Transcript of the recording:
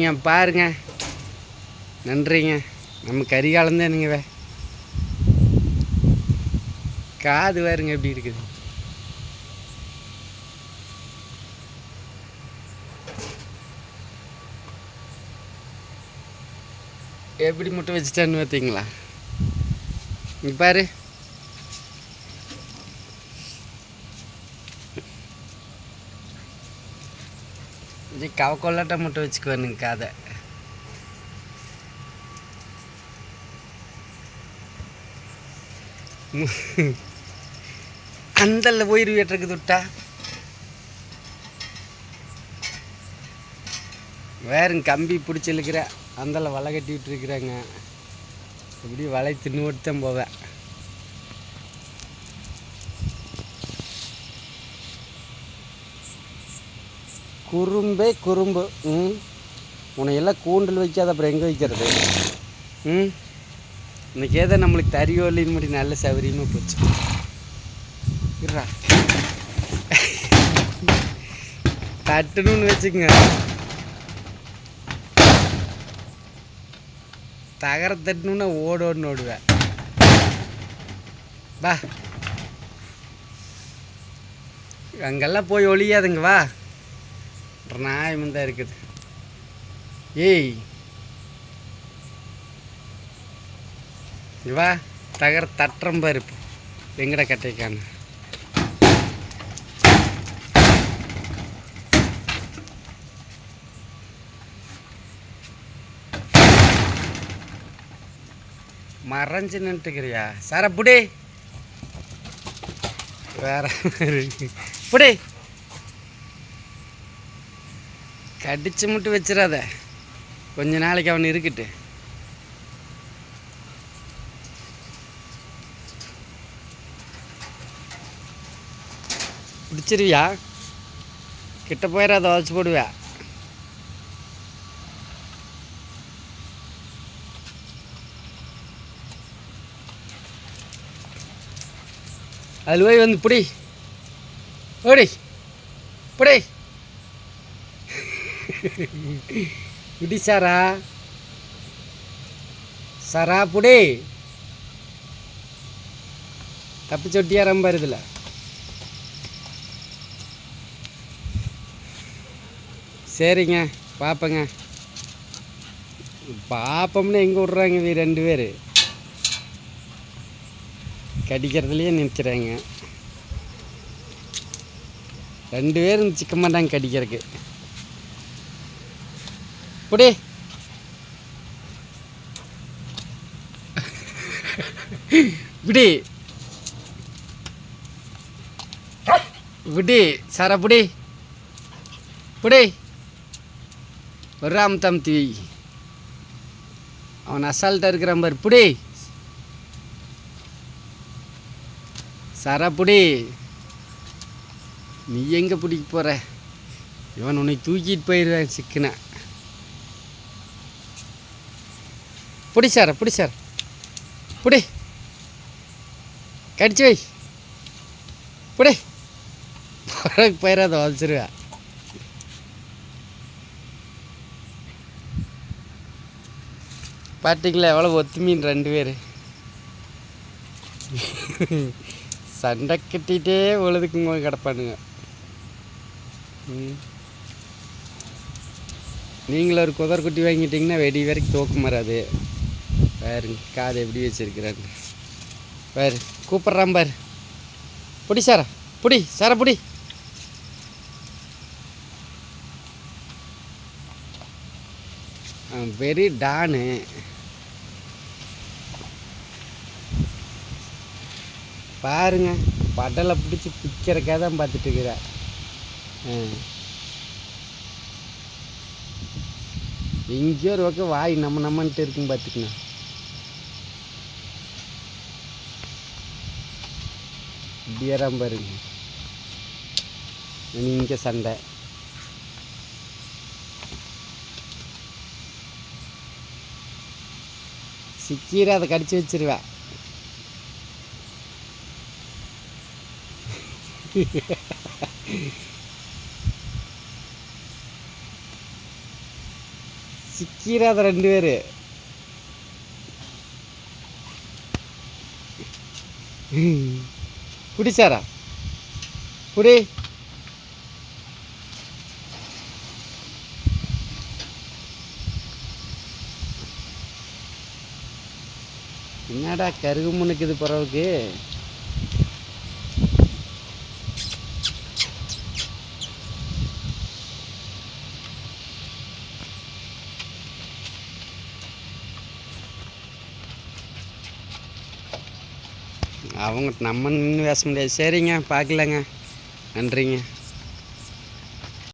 நீங்கள் பாருங்க. நன்றிங்க. நம்ம கரிகாலம் தானுங்க வே? காது பாருங்க எப்படி இருக்குது? எப்படி முட்டை வச்சுட்டான்னு பார்த்தீங்களா இங்கே பாரு. இது கவக்கொல்லாட்ட முட்டை வச்சுக்குவானுங்க காதை அந்தல்ல உயிர் வீட்டுக்கு தொட்டா வேறுங்க கம்பி பிடிச்சி இழுக்கிற அந்தல வலை கட்டி விட்டுருக்குறாங்க இப்படி வலை தின்னு ஓட்டு தான் போவேன் குறும்பே குறும்பு ம்? உன்னை எல்லாம் கூண்டில் வைக்காத அப்புறம் எங்கே வைக்கிறது? ம்? இன்னைக்கு ஏதோ நம்மளுக்கு தரியோ இல்லைன்னு முடி நல்ல சௌகரியமாக போச்சு. இருடா. தட்டணும்னு வச்சுக்கங்க. தகர தட்டணும்னா ஓடோன்னு ஓடுவேன். வா. அங்கெல்லாம் போய் ஒழியாதுங்க வா. நாயமும் தான் இருக்குது. ஏய். வா தகர தட்டுறம் பருப்பு வெங்கட எங்கட கட்டைக்கான. மறைஞ்சு நின்றுக்கிறியா சார புடி. வேற புடி. கடிச்சு மட்டும் வச்சிடாத கொஞ்ச நாளைக்கு அவன் இருக்கட்டு. பிடிச்சிருவியா கிட்ட போயிடாத உதச்சி போடுவியா? அதில் போய் வந்து பிடி. ஓடி. புடி. புடி சாரா. சாரா புடி. தப்பு சொட்டியா ரொம்ப இருக்குல்ல சரிங்க பார்ப்பங்க பார்ப்போம்னு எங்கே விட்றாங்க இவ ரெண்டு பேர்? கடிக்கிறதுலையே நிற்கிறாங்க. ரெண்டு பேரும் சிக்க மாட்டாங்க கடிக்கிறதுக்கு. புடி விடி. விடி சாரா புடி. புடி. ராம் தம் தீ. அவன் அசால்ட்டாக இருக்கிற பாரு புடி. சாரா புடி. நீ எங்கே பிடிக்க போகிற இவன் உன்னை தூக்கிட்டு போயிடுவேன் சிக்கனை. பிடி சார் பிடி சார். புடி. கடிச்சு வை. புடி. பிறகு பயிராத வதச்சிருவேன் பார்த்தீங்களா எவ்வளோ ஒத்துமீன் ரெண்டு பேர். சண்டை கட்டிகிட்டே உழுதுக்குங்க கிடப்பானுங்க. ம். நீங்களும் ஒரு குதிரை குட்டி வாங்கிட்டீங்கன்னா வெடி வரைக்கும் தோக்கம் வராது பாருங்க காது எப்படி வச்சிருக்கிறாரு பாரு கூப்பிட்றான் பாரு. பிடி சாரா புடி சாரா புடி. வெரி டானு. பாருங்க படலை பிடிச்சி பிக்கிறக்காக தான் பார்த்துட்டு இருக்கிறேன் எங்கேயோ ஒரு பக்கம் வாய் நம்ம நம்மன்ட்டு இருக்குன்னு பார்த்துக்கணும். இப்படியேறாம பாருங்க இங்கே சண்டை சிக்கீரை அதை கடிச்சு வச்சிருவேன் சிக்கிறாத ரெண்டு பேர் குடிச்சாரா? குடி. என்னடா கருகு முன்னுக்குது பிறவுக்கு அவங்க நம்ம நின்று பேச முடியாது. சரிங்க பார்க்கலங்க. நன்றிங்க.